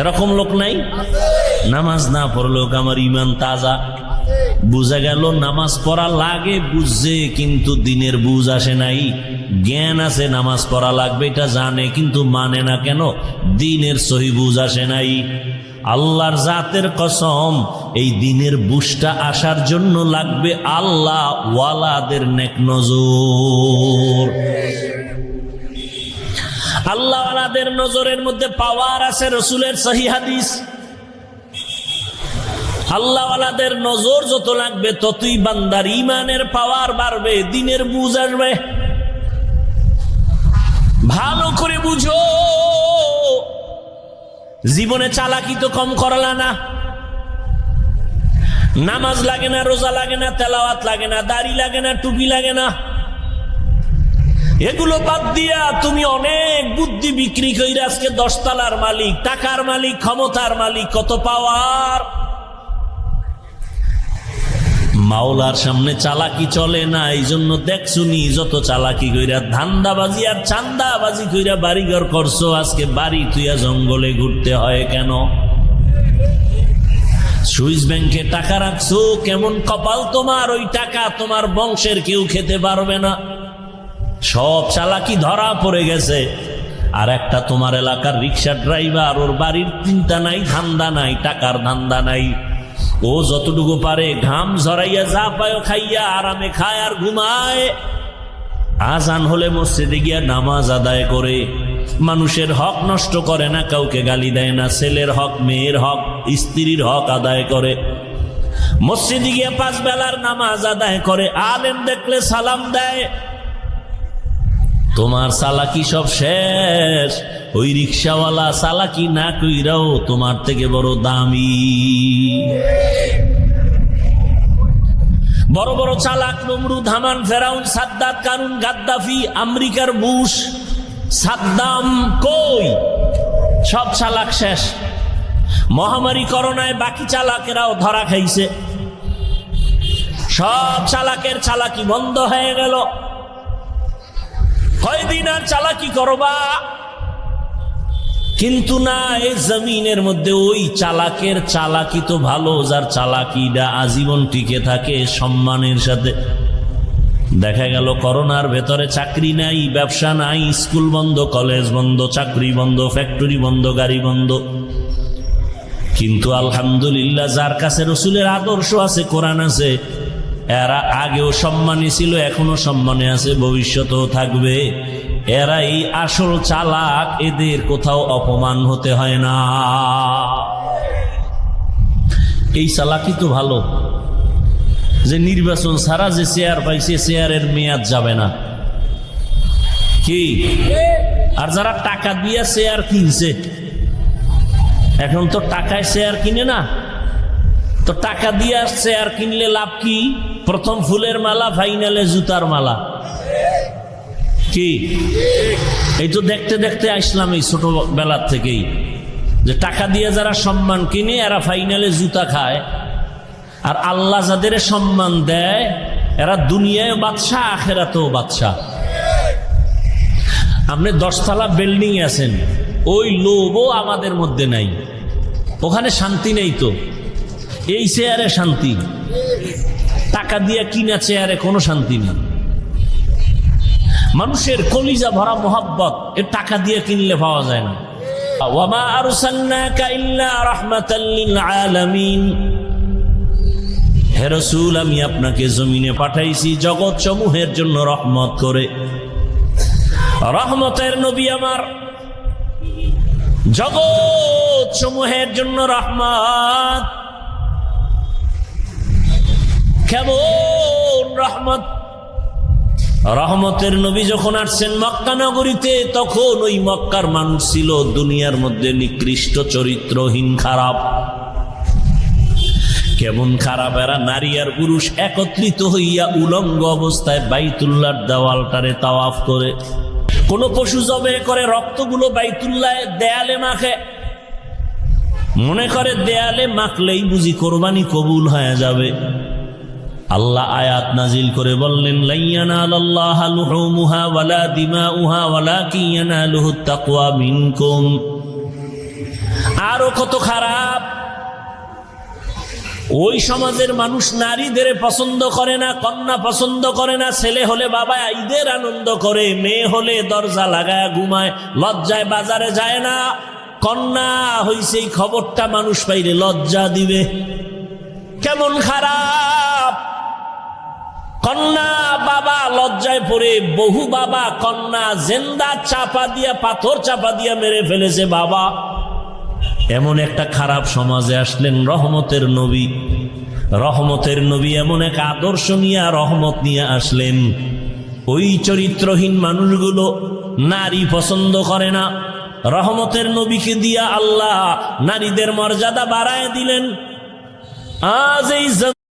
এরকম লোক নাই? নামাজ না পড়লেও আমার ইমান তাজা। বুঝা গেল, নামাজ পড়া লাগে, বুঝছে, কিন্তু দিনের বুঝ আসে নাই। জ্ঞান আছে, নামাজ পড়া লাগবে, এটা জানে, কিন্তু মানে না কেন? দিনের সহি বুঝ আসে নাই। আল্লাহর জাতের কসম, এই দিনের বুঝটা আসার জন্য লাগবে আল্লাহ ওয়ালাদের নেক নজর। আল্লাহওয়ালাদের নজরের মধ্যে পাওয়ার আছে রসুলের সহি হাদিস। আল্লাহওয়ালাদের নজর যত লাগবে, ততই বান্দার ইমানের পাওয়ার বাড়বে, দিনের বুঝ আসবে। ভালো করে বুঝো। জীবনে চালাকি তো কম করলা না। নামাজ লাগে না, রোজা লাগে না, তেলাওয়াত লাগে না, দাড়ি লাগে না, টুপি লাগে না। এগুলো বাদ দিয়া তুমি অনেক বুদ্ধি বিক্রি কইরা আজকে দশতলার মালিক, টাকার মালিক, ক্ষমতার মালিক, কত পাওয়ার? মাওলার সামনে চালাকি চলে না এই জন্য দেখছুনি যত চালাকি কইরা ধান্দাবাজি আর চান্দাবাজি কইরা বাড়িঘর করছ, আজকে বাড়ি তুইয়া জঙ্গলে ঘুরতে হয় কেন? সুইস ব্যাংকে টাকা রাখছো, কেমন কপাল তোমার? ওই টাকা তোমার বংশের কেউ খেতে পারবে না। সব চালাকি ধরা পড়ে গেছে। আর একটা তোমার এলাকার রিক্সা ড্রাইভার, ওর বাড়ির চিন্তা নাই, ধান্দা নাই, টাকার ধান্দা নাই। ও যতটুকু পারে ঘাম ঝরাইয়া যা পায় খাইয়া, আরামে খায় আর ঘুমায়। আজান হলে মসজিদে গিয়া নামাজ আদায় করে। মানুষের হক নষ্ট করে না, কাউকে গালি দেয় না। ছেলের হক, মেয়ের হক, স্ত্রীর হক আদায় করে। মসজিদে গিয়া পাঁচ বেলার নামাজ আদায় করে। আলেম দেখলে সালাম দেয়। তোমার সালাকি সব শেষ। ওই রিক্সাওয়ালা সালাকি না কইরাও তোমার থেকে বড় দামি। বড় বড় চালাক, নমরুদ, হামান, ফেরাউন, সাদ্দাত কারুন গাদ্দাফি, আমেরিকার বুশ, সাদ্দাম কই? সব চালাক শেষ। মহামারী করোনায় বাকি চালাকেরাও ধরা খাইছে। সব চালাকের চালাকি বন্ধ হয়ে গেল। কয়দিন আর চালাকি করবা কিন্তু না এই জমিনের মধ্যে ওই চালাকের চালাকি তো ভালো, যার চালাকিটা আজীবন টিকে থাকে সম্মানের সাথে। দেখা গেল করোনার ভেতরে চাকরি নাই, ব্যবসা নাই, স্কুল বন্ধ, কলেজ বন্ধ, চাকরি বন্ধ, ফ্যাক্টরি বন্ধ, গাড়ি বন্ধ। কিন্তু আলহামদুলিল্লাহ, যার কাছে রসুলের আদর্শ আছে, কোরআন আছে এরা আগেও সম্মানী ছিল, এখনও সম্মানে আছে, ভবিষ্যতেও থাকবে। এরা এই আসল চালাক, এদের কোথাও অপমান হতে হয় না। এই চালাকি তো ভালো। যে নির্বাচন ছাড়া যে চেয়ার পাইছে চেয়ারের মেয়াদ যাবে না। কি? আর যারা টাকা দিয়ে চেয়ার কিনছে, এখন তো টাকায় চেয়ার কিনে না। তো টাকা দিয়ে চেয়ার কিনলে লাভ কি? প্রথম ফুলের মালা, ফাইনালে জুতার মালা। কি? এই তো দেখতে দেখতে আসলাম এই ছোটবেলার থেকেই। যে টাকা দিয়ে যারা সম্মান কিনে, এরা ফাইনালে জুতা খায়। আর আল্লাহ যাদের সম্মান দেয়, এরা দুনিয়ায় বাদশাহ, আখেরাতেও বাদশাহ। আপনি দশতলা বিল্ডিং আছেন, ওই লোভও আমাদের মধ্যে নাই। ওখানে শান্তি নেই তো। এই চেয়ারে শান্তি। টাকা দিয়ে কিনা চেয়ারে কোনো শান্তি নেই। মানুষের কলিজা ভরা মোহাব্বত এ টাকা দিয়ে কিনলে পাওয়া যায় না। রাসূল, আমি আপনাকে জমিনে পাঠাইছি জগৎ জন্য রহমত করে। রহমতের নবী আমার। জগৎ জন্য রহমত। কেমন রহমত? রহমতের নবী যখন আসছেন মক্কা নগরীতে, তখন ওই মক্কার মানুষ ছিল দুনিয়ার মধ্যে নিকৃষ্ট, চরিত্রহীন, খারাপ। কেমন খারাপ এরা? নারী আর পুরুষ একত্রিত হইয়া উলঙ্গ অবস্থায় বাইতুল্লার দেওয়ালটারে তাওয়াফ করে। কোন পশু জবে করে, রক্তগুলো বাইতুল্লায় দেয়ালে মাখে। মনে করে দেয়ালে মাখলেই বুঝি কোরবানি কবুল হয়ে যাবে। আল্লাহ আয়াত নাজিল করে বললেন আরও কত খারাপ। ওই সমাজের মানুষ নারীদের পছন্দ করে না, কন্যা পছন্দ করে না, ছেলে হলে বাবা ঈদের আনন্দ করে, মেয়ে হলে দরজা লাগায় ঘুমায়, লজ্জায় বাজারে যায় না। কন্যা হইছে এই খবরটা মানুষ পাইলে লজ্জা দিবে। কেমন খারাপ। কন্যা বাবা লজ্জায় পড়ে, বহু বাবা কন্যা জেন্দা চাপা দিয়া, পাথর চাপা দিয়া মেরে ফেলেছে বাবা। এমন একটা খারাপ সমাজে আসলেন রহমতের নবী। রহমতের নবী এমন এক আদর্শ নিয়ে, রহমত নিয়ে আসলেন। ওই চরিত্রহীন মানুষগুলো নারী পছন্দ করে না। রহমতের নবীকে দিয়া আল্লাহ নারীদের মর্যাদা বাড়ায় দিলেন। আজ এই